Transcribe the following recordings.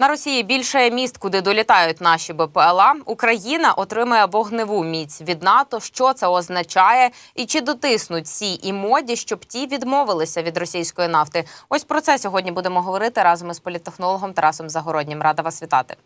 На Росії більше міст, куди долітають наші БПЛА. Україна отримує вогневу міць від НАТО. Що це означає, і чи дотиснуть Сі і моді, щоб ті відмовилися від російської нафти? Ось про це сьогодні будемо говорити разом із політтехнологом Тарасом Загороднім. Рада вас вітати.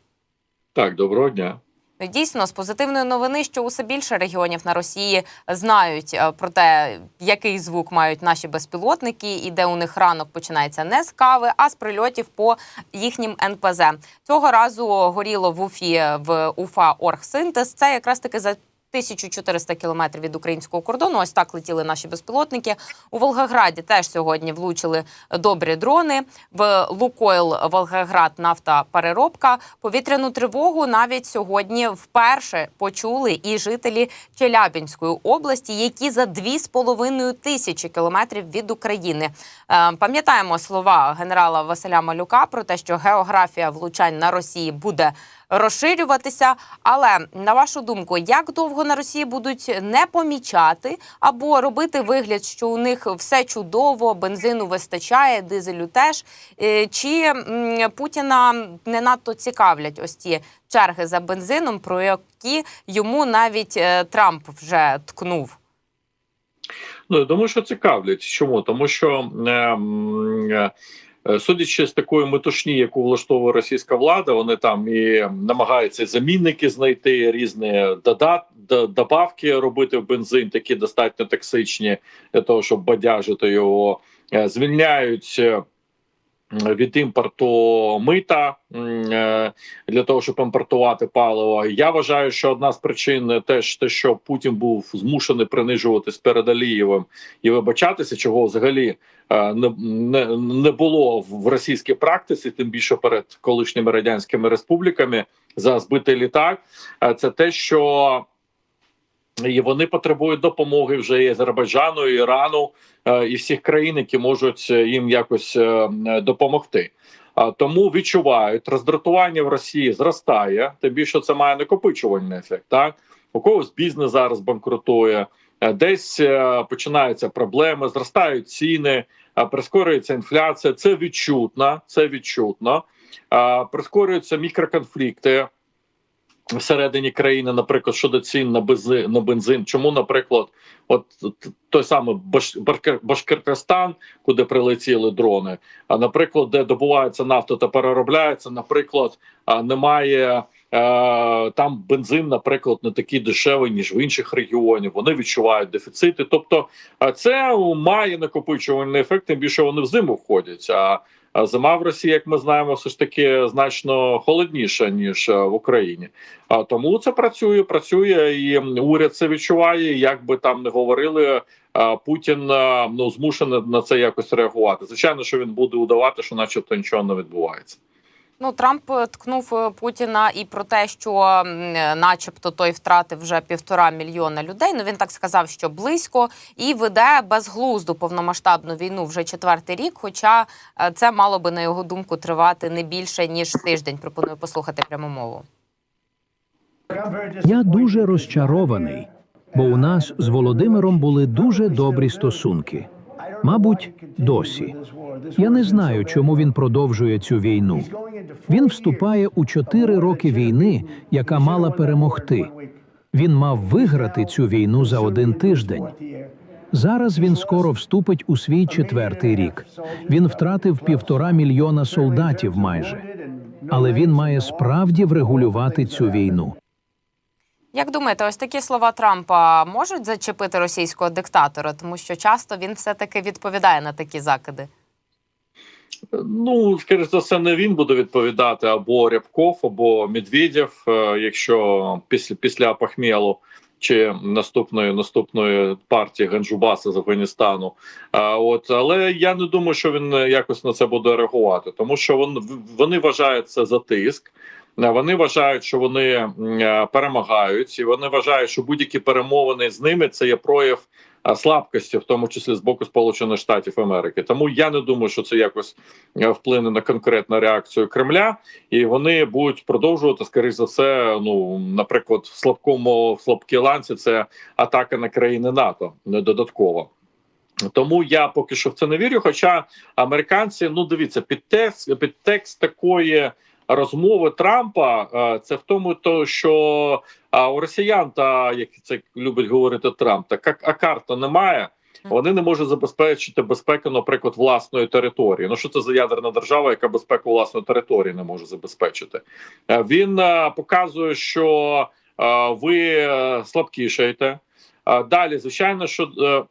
Так, доброго дня. Дійсно, з позитивної новини, що усе більше регіонів на Росії знають е, про те, який звук мають наші безпілотники, і де у них ранок починається не з кави, а з прильотів по їхнім НПЗ. Цього разу горіло в Уфі в Уфа Оргсинтез. Це якраз таки за 1400 кілометрів від українського кордону. Ось так летіли наші безпілотники. У Волгограді теж сьогодні влучили добрі дрони. В Лукойл Волгоград нафтопереробка. Повітряну тривогу навіть сьогодні вперше почули і жителі Челябінської області, які за 2,5 тисячі кілометрів від України. Е, Пам'ятаємо слова генерала Василя Малюка про те, що географія влучань на Росії буде розширюватися. Але на вашу думку, як довго на Росії будуть не помічати або робити вигляд, що у них все чудово, бензину вистачає, дизелю теж Е, чи Путіна не надто цікавлять ось ті черги за бензином, про які йому навіть е, Трамп вже ткнув? Ну я думаю, що цікавлять. Чому? Тому що е, е, судячи з такої метушні, яку влаштовує російська влада, вони там і намагаються замінники знайти різні додат, добавки робити в бензин, такі достатньо токсичні для того, щоб бадяжити його, Е, звільняють. Від імпорту мита е, для того, щоб імпортувати паливо. Я вважаю, що одна з причин теж те, що Путін був змушений принижуватись перед Алієвим і вибачатися, чого взагалі е, не, не, не було в російській практиці, тим більше перед колишніми радянськими республіками за збитий літак. Е, Це те, що і вони потребують допомоги вже і Азербайджану, і Ірану е, і всіх країн, які можуть е, їм якось е, допомогти. Тому відчувають роздратування в Росії зростає. Тим більше це має накопичувальний ефект. Так у когось бізнес зараз банкрутує, десь починаються проблеми, зростають ціни, прискорюється інфляція. Це відчутно. Це відчутно. Прискорюються мікроконфлікти всередині країни, наприклад, щодо цін на бензин, на бензин. Чому, наприклад, от той самий Башкортостан, куди прилетіли дрони, а наприклад, де добувається нафта та переробляється, наприклад, немає. е, Там бензин, наприклад, не такий дешевий, ніж в інших регіонів. Вони відчувають дефіцити. Тобто, це має накопичувальний ефект, тим більше вони в зиму входять. А зима в Росії, як ми знаємо, все ж таки значно холодніша ніж е, в Україні. А тому це працює, працює, і уряд це відчуває. Як би там не говорили, Путін а, ну змушений на це якось реагувати. Звичайно, що він буде удавати, що, начебто, нічого не відбувається. Ну, Трамп е, ткнув е, Путіна і про те, що, е, начебто, той втратив вже півтора мільйона людей. Ну він так сказав, що близько і веде безглузду повномасштабну війну вже четвертий рік. Хоча це мало би на його думку тривати не більше ніж тиждень. Пропоную послухати пряму мову. Я дуже розчарований, бо у нас з Володимиром були дуже добрі стосунки. Мабуть, досі. Я не знаю, чому він продовжує цю війну. Він вступає у чотири роки війни, яка мала перемогти. Він мав виграти цю війну за один тиждень. Зараз він скоро вступить у свій четвертий рік. Він втратив півтора мільйона солдатів майже, але він має справді врегулювати цю війну. Як думаєте, ось такі слова Трампа можуть зачепити російського диктатора, тому що часто він все таки відповідає на такі закиди? Ну, скоріш за все, не він буде відповідати або Рябков, або Медведєв, е, якщо після після Пахмєлу чи наступної наступної партії Ганджубаса з Афганістану. А от але я не думаю, що він якось на це буде реагувати, тому що вони, вони вважають це за тиск. Е, Вони вважають, що вони е, перемагають, і вони вважають, що будь-які перемовини з ними це є прояв слабкості, в тому числі з боку Сполучених Штатів Америки. Тому я не думаю, що це якось е, вплине на конкретну реакцію Кремля, і вони будуть продовжувати скоріш за все. Ну, наприклад, в слабкому в слабкій ланці це атака на країни НАТО не додатково. Тому я поки що в це не вірю. Хоча американці, ну дивіться, підтекст, підтекст такої розмови Трампа е, це в тому, то що а, у росіян, та як це любить говорити Трамп, так а карта немає. Вони не можуть забезпечити безпеку, наприклад, власної території. Ну що це за ядерна держава, яка безпеку власної території не може забезпечити? Е, Він е, показує, що е, ви е, слабкішаєте. Е, Далі, звичайно, що е,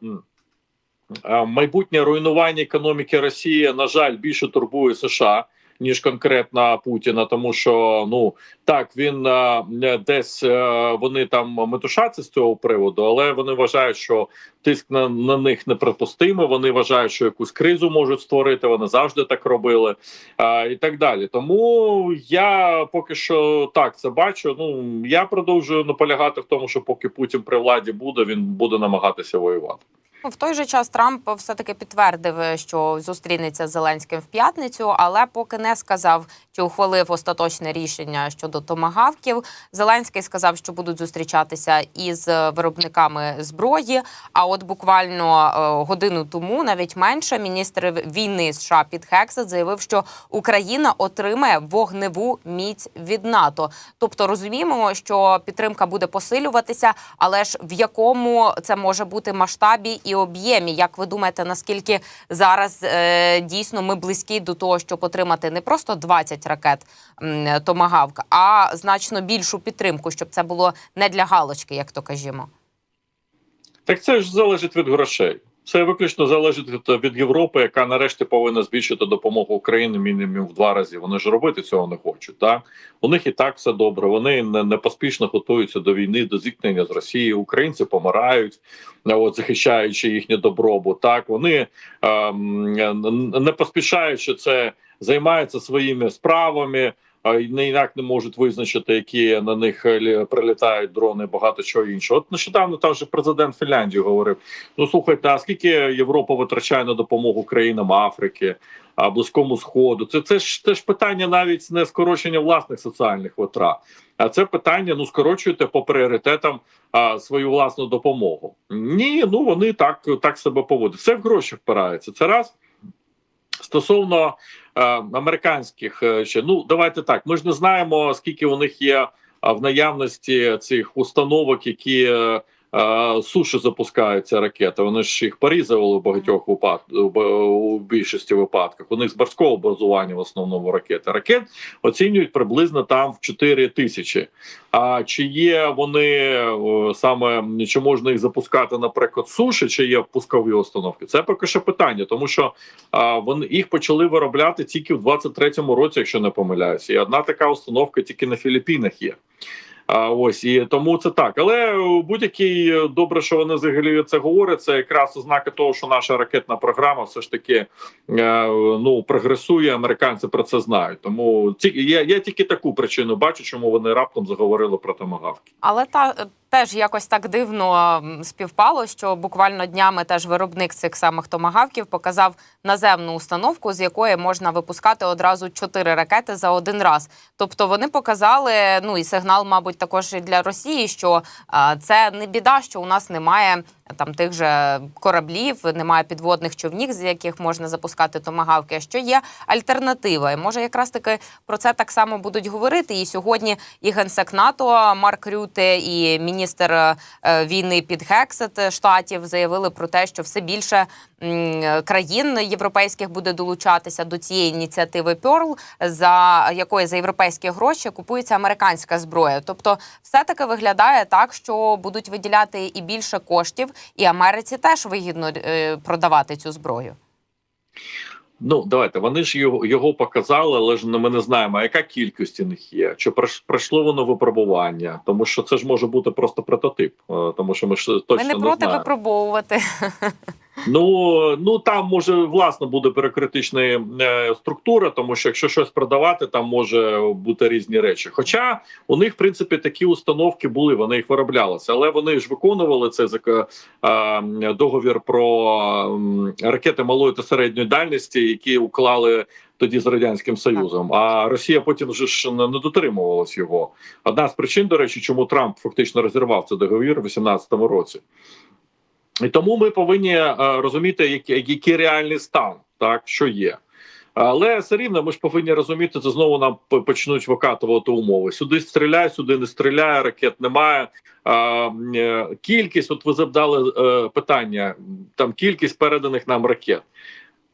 е, майбутнє руйнування економіки Росії, на жаль, більше турбує США. Ніж конкретно Путіна, тому що ну так він е, десь е, вони там метушаться з цього приводу, але вони вважають, що тиск на, на них неприпустимий. Вони вважають, що якусь кризу можуть створити. Вони завжди так робили, а, і так далі. Тому я поки що так це бачу. Ну я продовжую наполягати в тому, що поки Путін при владі буде, він буде намагатися воювати. Ну, В той же час Трамп все таки підтвердив, що зустрінеться з Зеленським в п'ятницю, але поки не сказав, чи ухвалив остаточне рішення щодо томагавків. Зеленський сказав, що будуть зустрічатися із виробниками зброї. А от буквально е, годину тому, навіть менше, міністр війни США Піт Хексет заявив, що Україна отримає вогневу міць від НАТО. Тобто розуміємо, що підтримка буде посилюватися, але ж в якому це може бути масштабі і об'ємі? Як ви думаєте, наскільки зараз е, дійсно ми близькі до того, щоб отримати не просто 20 ракет Томагавк, а значно більшу підтримку, щоб це було не для галочки, як то кажімо? Так це ж залежить від грошей. Це виключно залежить від, Європи, яка нарешті повинна збільшити допомогу Україні мінімум в два рази. Вони ж робити цього не хочуть. Так у них і так все добре. Вони не, не поспішно готуються до війни, до зіткнення з Росією. Українці помирають, е, от захищаючи їхнє добробут. Так вони ем, не поспішаючи це займаються своїми справами. ніяк не можуть визначити, які на них е, прилітають дрони, багато чого іншого. От нещодавно там же президент Фінляндії говорив: ну слухайте, а скільки Європа витрачає на допомогу країнам Африки, а близькому сходу? Це це ж це ж питання навіть не скорочення власних соціальних витрат, а це питання: ну скорочуйте по пріоритетам а, свою власну допомогу. Ні, ну вони так, так себе поводять. Все в гроші впирається. Це раз. Стосовно американських е, ще ну давайте так. Ми ж не знаємо скільки у них є в наявності цих установок, які е, е, суші запускаються ракети. Вони ж їх порізували в багатьох випадках у більшості випадках. У них з морського базування в основному ракети. Ракет оцінюють приблизно там в 4 тисячі. А чи є вони саме чи можна їх запускати, наприклад, суші, чи є пускові установки? Це поки що питання, тому що вони їх почали виробляти тільки в 23-му році, якщо не помиляюся. І одна така установка тільки на Філіппінах є. Ось і тому це так. Але е, будь-який е, добре, що вони взагалі це говорять. Це якраз ознака того, що наша ракетна програма все ж таки е, ну прогресує. Американці про це знають. Тому я, я тільки таку причину бачу, чому вони раптом заговорили про томагавки. Але та теж якось так дивно співпало, що буквально днями теж виробник цих самих томагавків показав наземну установку, з якої можна випускати одразу чотири ракети за один раз. Тобто вони показали ну і сигнал, мабуть, також і для Росії, що це не біда, що у нас немає. Там тих же кораблів, немає підводних човнів, з яких можна запускати томагавки. а Що є альтернатива? І може якраз таки про це так само будуть говорити. І сьогодні і генсек НАТО Марк Рюте, і міністр е, війни під Гексет штатів заявили про те, що все більше країн європейських буде долучатися до цієї ініціативи Pearl, за якої за європейські гроші купується американська зброя. Тобто, все таки виглядає так, що будуть виділяти і більше коштів, і Америці теж вигідно е, продавати цю зброю. Ну давайте вони ж його його показали, але ж ми не знаємо, яка кількість у них є, чи пройшло воно випробування, тому що це ж може бути просто прототип, е, тому що ми ж точно Ми не не проти знаємо. випробовувати. Ну ну там може власне буде бюрократична е, структура, тому що якщо щось продавати, там може бути різні речі. Хоча у них в принципі такі установки були, вони їх вироблялися, але вони ж виконували цей зак- е, договір про ракети малої та середньої дальності, які уклали. Тоді з радянським союзом, а Росія потім вже ж не не дотримувалась його. Одна з причин, до речі, чому Трамп фактично розірвав цей договір у 2018 році. І тому ми повинні е, розуміти, який, реальний стан, так що є. Але все рівно ми ж повинні розуміти, це знову нам почнуть викатувати умови. Сюди стріляй, сюди не стріляє, ракет немає. Е, кількість, от ви завдали е, питання, там кількість переданих нам ракет.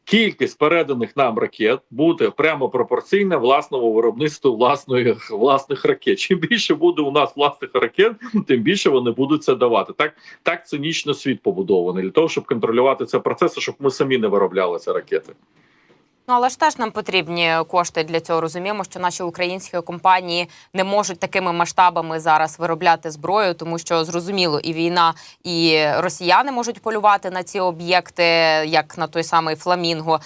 Кількість переданих нам ракет буде прямо пропорційна власному виробництву власної власних ракет. Чим більше буде у нас власних ракет, тим більше вони будуть це давати. Так так цинічно світ побудований для того, щоб контролювати цей процес, щоб ми самі не виробляли ці ракети. Ну але ж теж нам потрібні кошти для цього. Розуміємо, що наші українські компанії не можуть такими масштабами зараз виробляти зброю, тому що зрозуміло, і війна, і росіяни можуть полювати на ці об'єкти, як на той самий фламінго.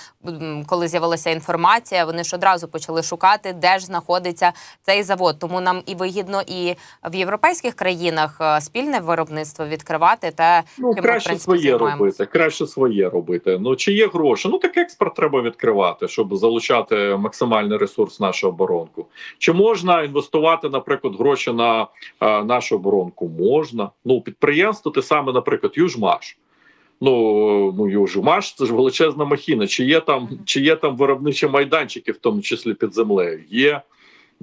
Коли з'явилася інформація, вони ж одразу почали шукати, де ж знаходиться цей завод. Тому нам і вигідно і в європейських країнах е, спільне виробництво відкривати та Ну чим ми, в принципі, своє займаємося. робити, краще своє робити. Ну чи є гроші? Ну так експорт треба відкривати, щоб залучати максимальний ресурс нашого оборонку. Чи можна інвестувати, наприклад, гроші на е, нашу оборонку? Можна. Ну підприємство, те саме, наприклад, Южмаш. Ну, ну Южмаш це ж величезна махіна. Чи є там, чи є там виробничі майданчики, в тому числі під землею? Є.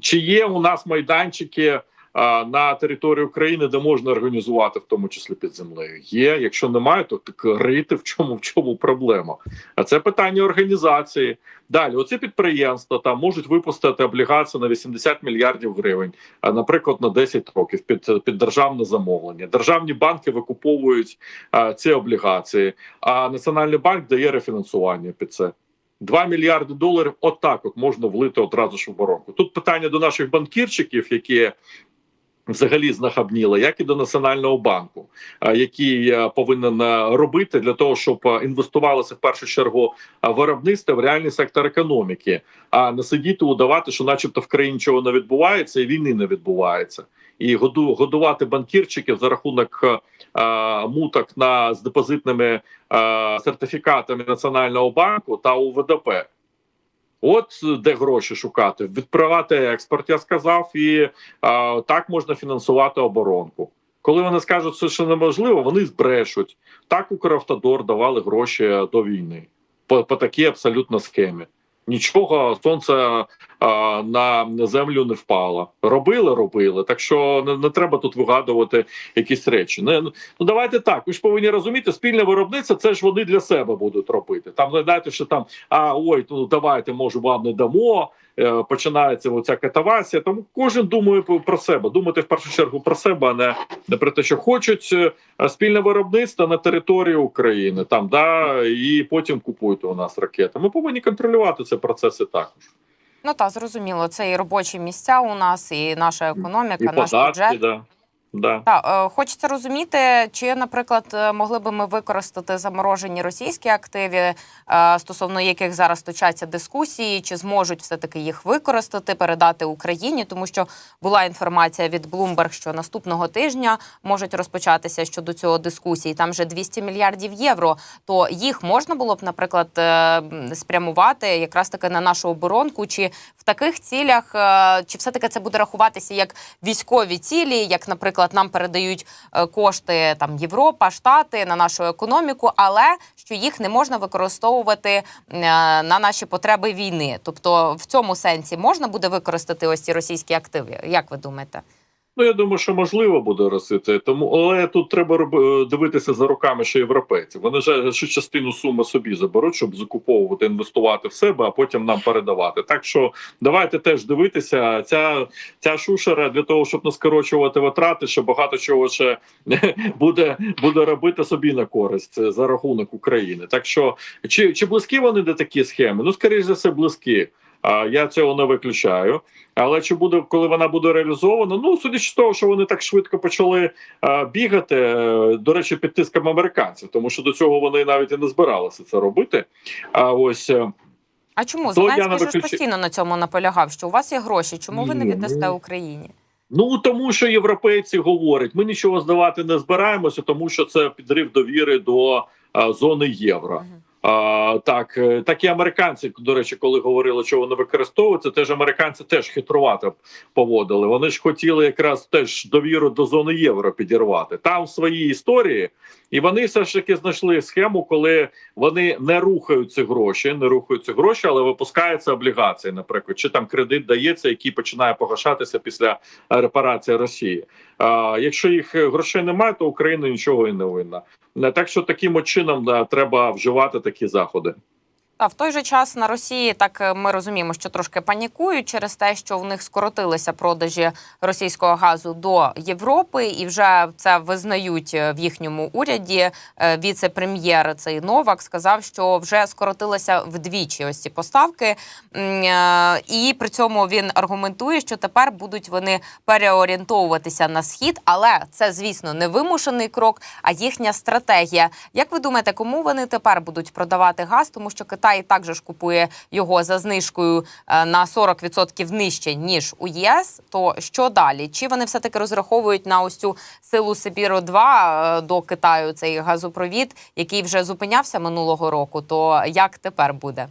Чи є у нас майданчики на території України, де можна організувати, в тому числі під землею? Є. Якщо немає, то так рити в чому в чому проблема? А це питання організації. Далі, оці підприємства там можуть випустити облігації на 80 мільярдів гривень, а наприклад, на 10 років під, під державне замовлення. Державні банки викуповують а, ці облігації, а Національний банк дає рефінансування під це. 2 мільярди доларів отак от можна влити одразу ж в оборонку. Тут питання до наших банкірчиків, які взагалі знахабніли, як і до Національного банку, який повинен робити для того, щоб інвестувалося в першу чергу виробництво в реальний сектор економіки, а не сидіти удавати, що, начебто, в країні нічого не відбувається, і війни не відбувається. І году годувати банкірчиків за рахунок муток на з депозитними сертифікатами Національного банку та УВДП. От де гроші шукати. відправляти експорт, я сказав, і а, так можна фінансувати оборонку. Коли вони скажуть, що це неможливо, вони збрешуть. Так Укравтодор давали гроші до війни по, по такій абсолютно схемі. Нічого сонце е, на землю не впало. Робили, робили. Так що не, не треба тут вигадувати якісь речі. Не, ну давайте так. Ви ж повинні розуміти, спільне виробництво це ж вони для себе будуть робити. Там не знаєте, що там а ой, ну давайте, може, вам не дамо. Е, починається оця катавасія. Тому кожен думає про себе. Думати в першу чергу про себе, а не, не про те, що хочуть е, спільне виробництво на території України. Там да і потім купують у нас ракети. Ми повинні контролювати ці процеси також. Ну та зрозуміло, це і робочі місця у нас, і наша економіка, І наш податки, бюджет. да. Да. Та е, хочеться розуміти, чи, наприклад, е, могли би ми використати заморожені російські активи, е, стосовно яких зараз точаться дискусії, чи зможуть все таки їх використати, передати Україні, тому що була інформація від Bloomberg, що наступного тижня можуть розпочатися щодо цього дискусії. Там вже 200 мільярдів євро. То їх можна було б, наприклад, спрямувати якраз таки на нашу оборонку, чи в таких цілях, чи все таки це буде рахуватися як військові цілі, як, наприклад, нам передають е, кошти там Європа, Штати на нашу економіку, але що їх не можна використовувати е, на наші потреби війни. Тобто, в цьому сенсі можна буде використати ось ці російські активи. Як ви думаєте? Ну, я думаю, що можливо буде росити, тому але тут треба роб- дивитися за руками ще європейців. Вони ж ще частину суми собі заберуть, щоб закуповувати, інвестувати в себе, а потім нам передавати. Так що давайте теж дивитися. Ця ця шушера для того, щоб не скорочувати витрати, що багато чого ще буде, буде робити собі на користь за рахунок України. Так що чи, чи близькі вони до такі схеми? Ну скоріш за все, близькі. Я цього не виключаю. Але чи буде, коли вона буде реалізована? Ну, судячи з того, що вони так швидко почали а, бігати, е, до речі, під тиском американців, тому що до цього вони навіть і не збиралися це робити. А ось е, А чому То Зеленський не же ж постійно на цьому наполягав? Що у вас є гроші? Чому ви не віддасте ну, Україні? ну тому, що європейці говорять, ми нічого здавати не збираємося, тому що це підрив довіри до а, зони євро. Мгм. А, так, е, так і американці, до речі, коли говорили, що вони використовуються, теж американці теж хитрувато поводили. Вони ж хотіли якраз теж довіру до зони євро підірвати. Там свої історії, і вони все ж таки знайшли схему, коли вони не рухають ці гроші, не рухають ці гроші, але випускаються облігації, наприклад, чи там кредит дається, який починає погашатися після репарації Росії. А, якщо їх грошей немає, то Україна нічого і не винна. Так що таким чином треба вживати такі заходи. Та в той же час на Росії так е, ми розуміємо, що трошки панікують через те, що в них скоротилися продажі російського газу до Європи, і вже це визнають е, в їхньому уряді. Е, Віце-прем'єр цей Новак сказав, що вже скоротилися вдвічі ось ці поставки. І при цьому він аргументує, що тепер будуть вони переорієнтовуватися на схід, але це, звісно, не вимушений крок, а їхня стратегія. Як ви думаєте, кому вони тепер будуть продавати газ? Тому що Китай також купує його за знижкою е, на 40% нижче ніж у ЄС. То що далі? Чи вони все таки розраховують на ось цю силу Сибіру 2 до Китаю цей газопровід, який вже зупинявся минулого року? То як тепер буде?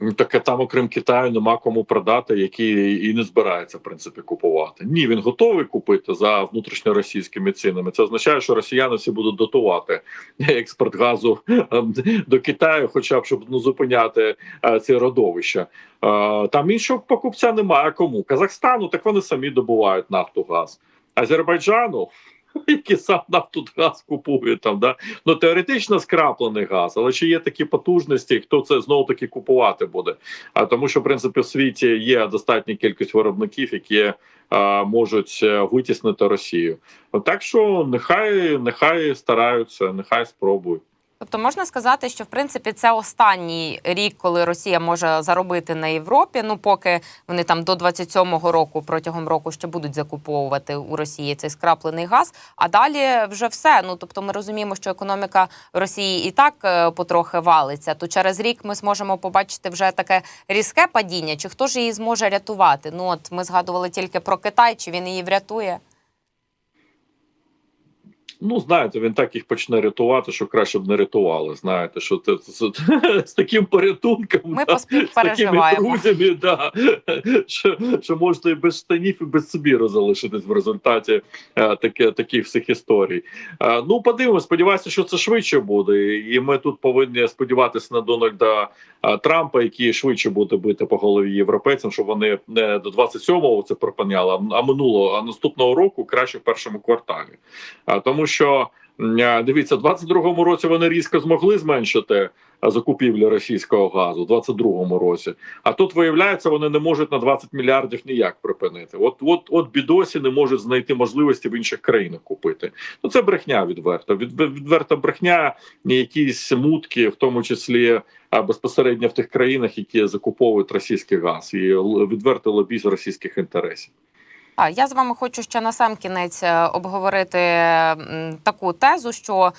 Ну, Таке там, окрім Китаю, нема кому продати, який і не збирається в принципі купувати. Ні, він готовий купити за внутрішньоросійськими цінами. Це означає, що росіяни всі будуть дотувати експорт газу ем, до Китаю, хоча б щоб ну, зупиняти е, ці родовища. Е, Там іншого покупця немає. Кому Казахстану, так вони самі добувають нафту газ. Азербайджану. Які сам нафту газ купує там, да ну теоретично скраплений газ, але чи є такі потужності, хто це знову таки купувати буде? А тому, що в принципі в світі є достатня кількість виробників, які а, можуть е, витіснити Росію. Так що нехай нехай стараються, нехай спробують. Тобто можна сказати, що в принципі це останній рік, коли Росія може заробити на Європі. Ну поки вони там до 27-го року протягом року ще будуть закуповувати у Росії цей скраплений газ. А далі вже все. Ну тобто, ми розуміємо, що економіка Росії і так е, потрохи валиться. То через рік ми зможемо побачити вже таке різке падіння. Чи хто ж її зможе рятувати? Ну от ми згадували тільки про Китай, чи він її врятує? Ну, знаєте, він так їх почне рятувати, що краще б не рятували. Знаєте, що це, це, це з таким порятунком, Ми да, з такими друзями, да, що, що можете і без штанів, і без Сибіру залишитись в результаті е, таке, таких всіх історій. Е, ну, подивимось, сподіваюся, що це швидше буде. І ми тут повинні сподіватися на Дональда е, Трампа, який швидше буде бити по голові європейцям, щоб вони не до 27-го це припиняли, а- а минулого, а наступного року краще в першому кварталі. А тому, що е, дивіться, в 22-му році вони різко змогли зменшити е, закупівлі російського газу, в 22-му році. А тут виявляється, вони не можуть на 20 мільярдів ніяк припинити. От, от, от бідосі не можуть знайти можливості в інших країнах купити. Ну це брехня відверта. Від, відверта брехня, якісь мутки, в тому числі а, безпосередньо в тих країнах, які закуповують російський газ, і відвертий лобізм російських інтересів. А я з вами хочу ще на сам кінець е, обговорити таку тезу, що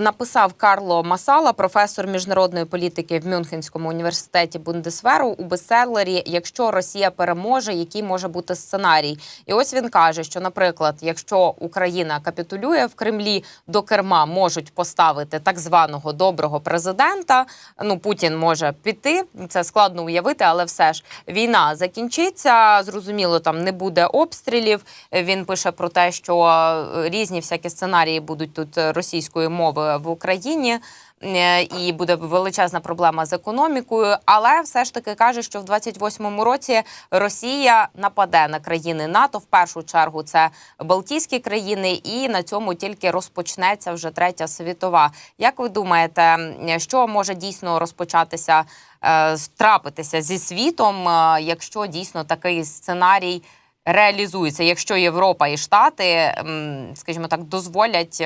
написав Карло Масала, професор міжнародної політики в Мюнхенському університеті Бундесверу у бестселері Якщо Росія переможе, який може бути сценарій? І ось він каже, що, наприклад, якщо Україна капітулює в Кремлі, до керма можуть поставити так званого доброго президента. Ну Путін може піти. Це складно уявити, але все ж війна закінчиться. Зрозуміло, там не буде обстрілів. Він пише про те, що е, різні всякі сценарії будуть тут е, російської мови в Україні. е, І буде величезна проблема з економікою, але все ж таки каже, що в 28-му році Росія нападе на країни НАТО. В першу чергу це Балтійські країни, і на цьому тільки розпочнеться вже третя світова. Як ви думаєте, що може дійсно розпочатися е, трапитися зі світом, е, якщо дійсно такий сценарій реалізується, якщо Європа і Штати, скажімо так, дозволять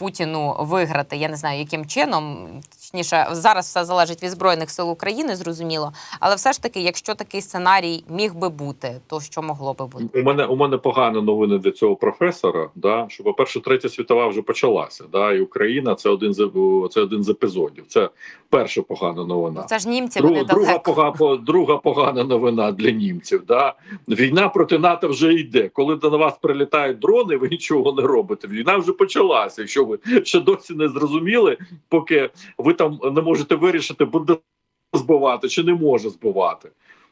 Путіну виграти. Я не знаю, яким чином. Точніше, зараз все залежить від збройних сил України, зрозуміло. Але все ж таки, якщо такий сценарій міг би бути, то що могло би бути? У мене у мене погані новини для цього професора. Да, що, по-перше, третя світова вже почалася. Да, і Україна це один з це один з епізодів. Це перша погана новина. Це ж німці, Друга, вони друга, пога, друга погана новина для німців. Да? Війна проти НАТО вже йде. Коли до вас прилітають дрони, ви нічого не робите. Війна вже почалася. Якщо ви ще досі не зрозуміли, поки ви там не можете вирішити, буде збивати чи не може збивати.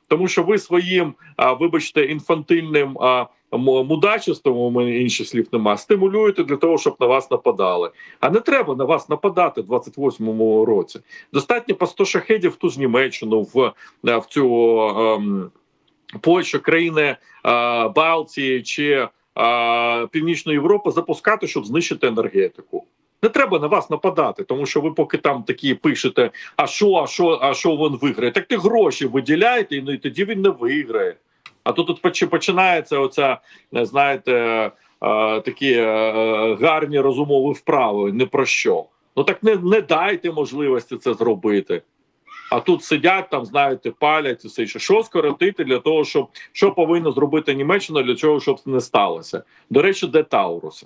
Тому що ви своїм, а, вибачте, інфантильним а, мудачеством, у мене інших слів нема, стимулюєте для того, щоб на вас нападали. А не треба на вас нападати в 28-му році. Достатньо по 100 шахедів в ту ж Німеччину, в, в цю ем, Польщу, країни е, Балтії чи Північної Європи запускати, щоб знищити енергетику. Не треба на вас нападати, тому що ви поки там такі пишете: а що, а що, а що він виграє? Так ти гроші виділяєте, і ну, і тоді він не виграє. А то тут поч- починається оця, знаєте, такі е, гарні розумові вправи, не про що. Ну так не, не дайте можливості це зробити. А тут сидять там, знаєте, палять і все інше. Що скоротити для того, щоб що повинна зробити Німеччина для цього, щоб це не сталося? До речі, де Таурус?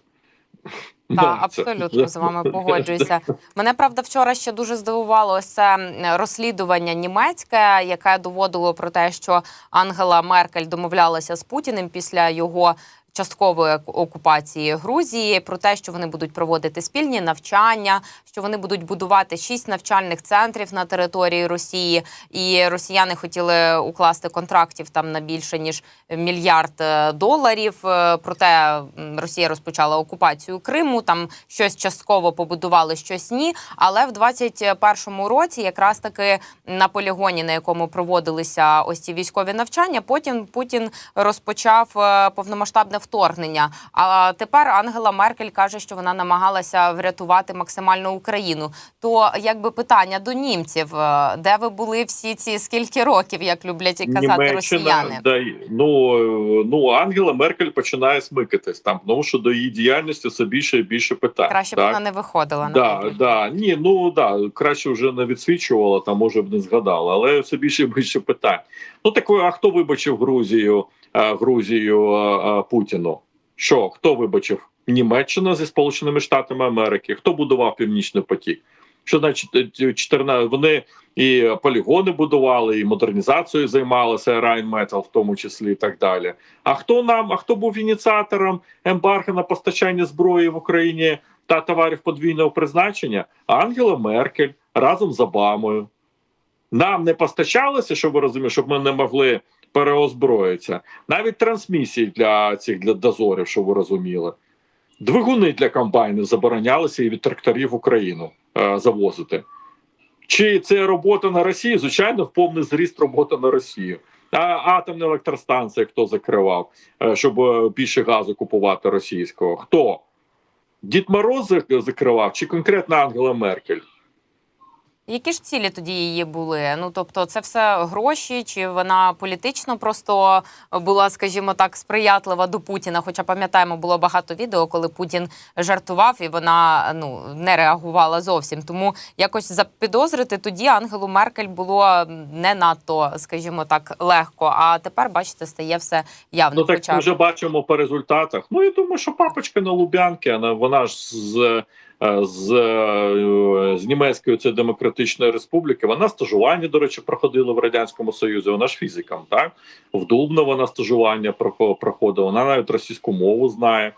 Так, Ну, абсолютно з вами погоджуюся. Мене правда вчора ще дуже здивувало це розслідування німецьке, яке доводило про те, що Ангела Меркель домовлялася з Путіним після його. Часткової оку- окупації Грузії про те, що вони будуть проводити спільні навчання, що вони будуть будувати шість навчальних центрів на території Росії, і росіяни хотіли укласти контрактів там на більше ніж мільярд е, доларів. Е, Проте Росія розпочала окупацію Криму. Там щось частково побудували, щось ні. Але в 21-му році, якраз таки на полігоні, на якому проводилися ось ці військові навчання, потім Путін розпочав е, повномасштабне вторгнення. А тепер Ангела Меркель каже, що вона намагалася врятувати максимально Україну. То якби питання до німців, е, де ви були всі ці скільки років, як люблять і казати росіяни? да, ну, ну Ангела Меркель починає смикатись там, тому що до її діяльності все більше і більше питань. Краще б вона не виходила. Да, да. Ні, ну да, краще вже не відсвічувала, там може б не згадала, але все більше і більше питань. Ну таке, а хто вибачив Грузію, Грузію е, е, Путіну? Що хто вибачив? Німеччина зі Сполученими Штатами Америки? Хто будував Північний потік? Що значить е, 14, вони і полігони будували, і модернізацією займалися Райнметал, в тому числі і так далі. А хто нам? А хто був ініціатором ембарго на постачання зброї в Україні та товарів подвійного призначення? Ангела Меркель разом з Обамою. Нам не постачалося, щоб ви розуміли, щоб ми не могли переозброїтися. Навіть трансмісії для цих для дозорів, щоб ви розуміли. Двигуни для комбайнів заборонялися і від тракторів в Україну е, завозити. Чи це робота на Росії? Звичайно, в повний зріст робота на Росію. А атомні електростанції хто закривав, е, щоб е, більше газу купувати російського? Хто? Дід Мороз закривав, чи конкретно Ангела Меркель? Які ж цілі тоді її були? Ну тобто, це все гроші, чи вона політично просто була, скажімо так, сприятлива до Путіна? Хоча пам'ятаємо, було багато відео, коли Путін жартував і вона ну не реагувала зовсім. Тому якось запідозрити тоді Ангелу Меркель було не надто, скажімо так, легко. А тепер, бачите, стає все явно. Ну так Хоча ми вже бачимо по результатах. Ну я думаю, що папочка на Лубянки, вона, ж з, з, е, з німецької це демократичної республіки. Вона стажування, до речі, проходила в радянському союзі. Вона ж фізикам так в Дубно вона стажування прохо- проходила. Вона навіть російську мову знає.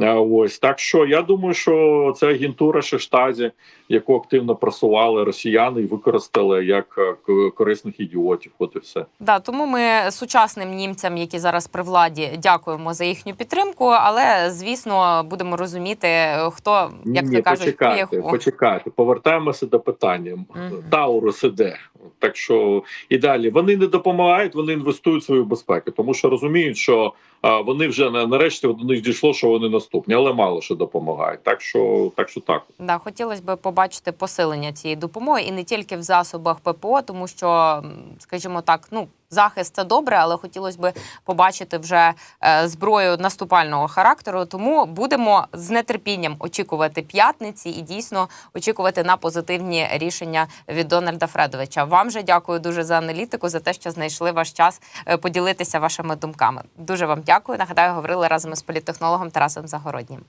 Е, Ось так що я думаю, що це агентура Шештазі, яку активно просували росіяни і використали як е, корисних ідіотів. От і все. Да, тому ми сучасним німцям, які зараз при владі, дякуємо за їхню підтримку. Але звісно, будемо розуміти, хто як Ні, то кажуть, почекайте, хто. почекайте. Повертаємося до питання. Мгм. Таурус іде. Так що і далі вони не допомагають, вони інвестують в свою безпеку, тому що розуміють, що а, вони вже на- нарешті до них дійшло, що вони наступні, але мало що допомагають. Так що, так що так. Да, хотілося б побачити посилення цієї допомоги і не тільки в засобах ППО, тому що, скажімо так, ну захист це добре, але хотілося б побачити вже е, зброю наступального характеру. Тому будемо з нетерпінням очікувати п'ятниці і дійсно очікувати на позитивні рішення від Дональда Фредовича. Вам же дякую дуже за аналітику, за те, що знайшли ваш час е, поділитися вашими думками. Дуже вам дякую. Нагадаю, говорили разом із політтехнологом Тарасом Загороднім.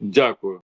Дякую.